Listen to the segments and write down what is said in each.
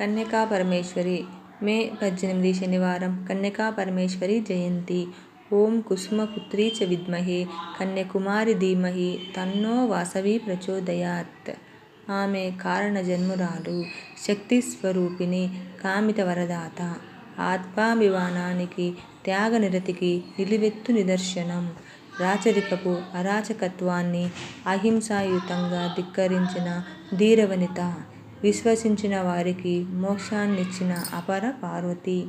కన్యకా పరమేశ్వరి మే పద్దెనిమిది శనివారం. కన్యకా పరమేశ్వరి జయంతి. ఓం కుసుమపుత్రీ చ విద్మహే. కన్యకుమారి ధీమహి. తన్నో వాసవి ప్రచోదయాత్. ఆమె కారణజన్మురాలు. శక్తి స్వరూపిణి కామిత వరదాత. ఆత్మాభిమానానికి త్యాగనిరతికి నిలువెత్తు నిదర్శనం. రాచరికపు అరాచకత్వాన్ని అహింసాయుతంగా ధిక్కరించిన ధీరవనిత. విశ్వసించిన వారికి మోక్షాన్నిచ్చిన అపర పార్వతి.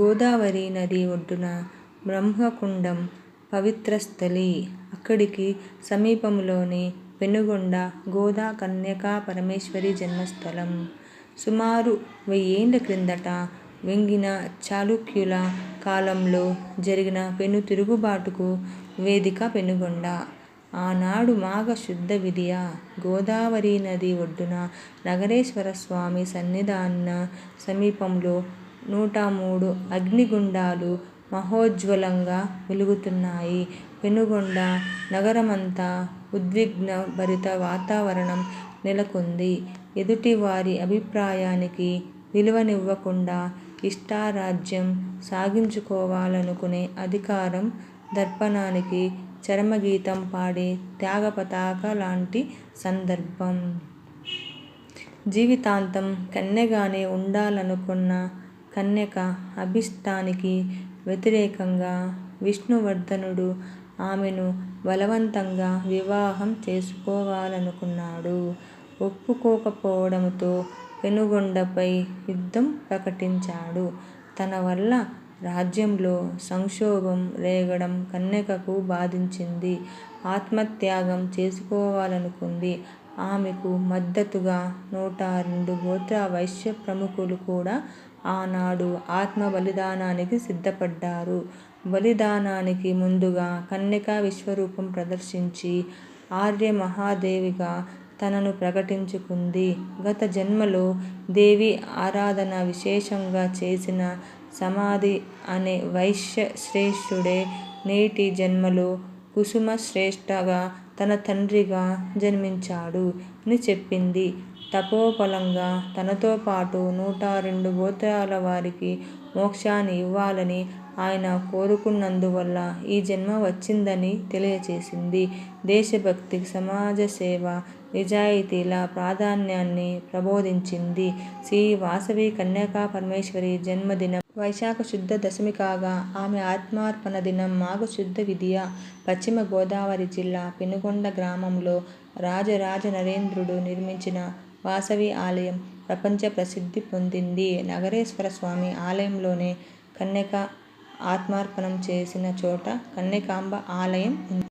గోదావరి నది ఒడ్డున బ్రహ్మకుండం పవిత్రస్థలి. అక్కడికి సమీపంలోని పెనుగొండ గోదా కన్యకా పరమేశ్వరి జన్మస్థలం. సుమారు వెయ్యేండ్ల క్రిందట వెంగిన చాళుక్యుల కాలంలో జరిగిన పెను తిరుగుబాటుకు వేదిక పెనుగొండ. ఆనాడు మాఘ శుద్ధ విదియ గోదావరి నది ఒడ్డున నగరేశ్వర స్వామి సన్నిధాన సమీపంలో నూట మూడు అగ్నిగుండాలు మహోజ్వలంగా వెలుగుతున్నాయి. పెనుగొండ నగరమంతా ఉద్విగ్న భరిత వాతావరణం నెలకొంది. ఎదుటివారి అభిప్రాయానికి విలువనివ్వకుండా ఇష్టారాజ్యం సాగించుకోవాలనుకునే అధికారం దర్పణానికి చరమగీతం పాడే త్యాగపతాక లాంటి సందర్భం. జీవితాంతం కన్యగానే ఉండాలనుకున్న కన్యక అభిష్టానికి వ్యతిరేకంగా విష్ణువర్ధనుడు ఆమెను బలవంతంగా వివాహం చేసుకోవాలనుకున్నాడు. ఒప్పుకోకపోవడంతో పెనుగొండపై యుద్ధం ప్రకటించాడు. తన వల్ల రాజ్యంలో సంక్షోభం రేగడం కన్యకకు బాధించింది. ఆత్మత్యాగం చేసుకోవాలనుకుంది. ఆమెకు మద్దతుగా నూట రెండు గోత్ర వైశ్య ప్రముఖులు కూడా ఆనాడు ఆత్మ బలిదానానికి సిద్ధపడ్డారు. బలిదానానికి ముందుగా కన్యక విశ్వరూపం ప్రదర్శించి ఆర్యమహాదేవిగా తనను ప్రకటించుకుంది. గత జన్మలో దేవీ ఆరాధన విశేషంగా చేసిన సమాధి అనే వైశ్య శ్రేష్ఠుడే నేటి జన్మలో కుసుమశ్రేష్ఠగా తన తండ్రిగా జన్మించాడు అని చెప్పింది. తపోకలంగా తనతో పాటు నూట రెండు గోత్రాల వారికి మోక్షాన్ని ఇవ్వాలని ఆయన కోరుకున్నందువల్ల ఈ జన్మ వచ్చిందని తెలియచేసింది. దేశభక్తి, సమాజసేవ, నిజాయితీల ప్రాధాన్యాన్ని ప్రబోధించింది. శ్రీ వాసవి కన్యకా పరమేశ్వరి జన్మదినం వైశాఖ శుద్ధ దశమి కాగా ఆమె ఆత్మార్పణ దినం మాఘ శుద్ధ విదియ. పశ్చిమ గోదావరి జిల్లా పెనుగొండ గ్రామంలో రాజరాజ నరేంద్రుడు నిర్మించిన వాసవి ఆలయం ప్రపంచ ప్రసిద్ధి పొందింది. నగరేశ్వర స్వామి ఆలయంలోనే కన్యక ఆత్మార్పణం చేసిన చోట కన్యకాంబ ఆలయం ఉంది.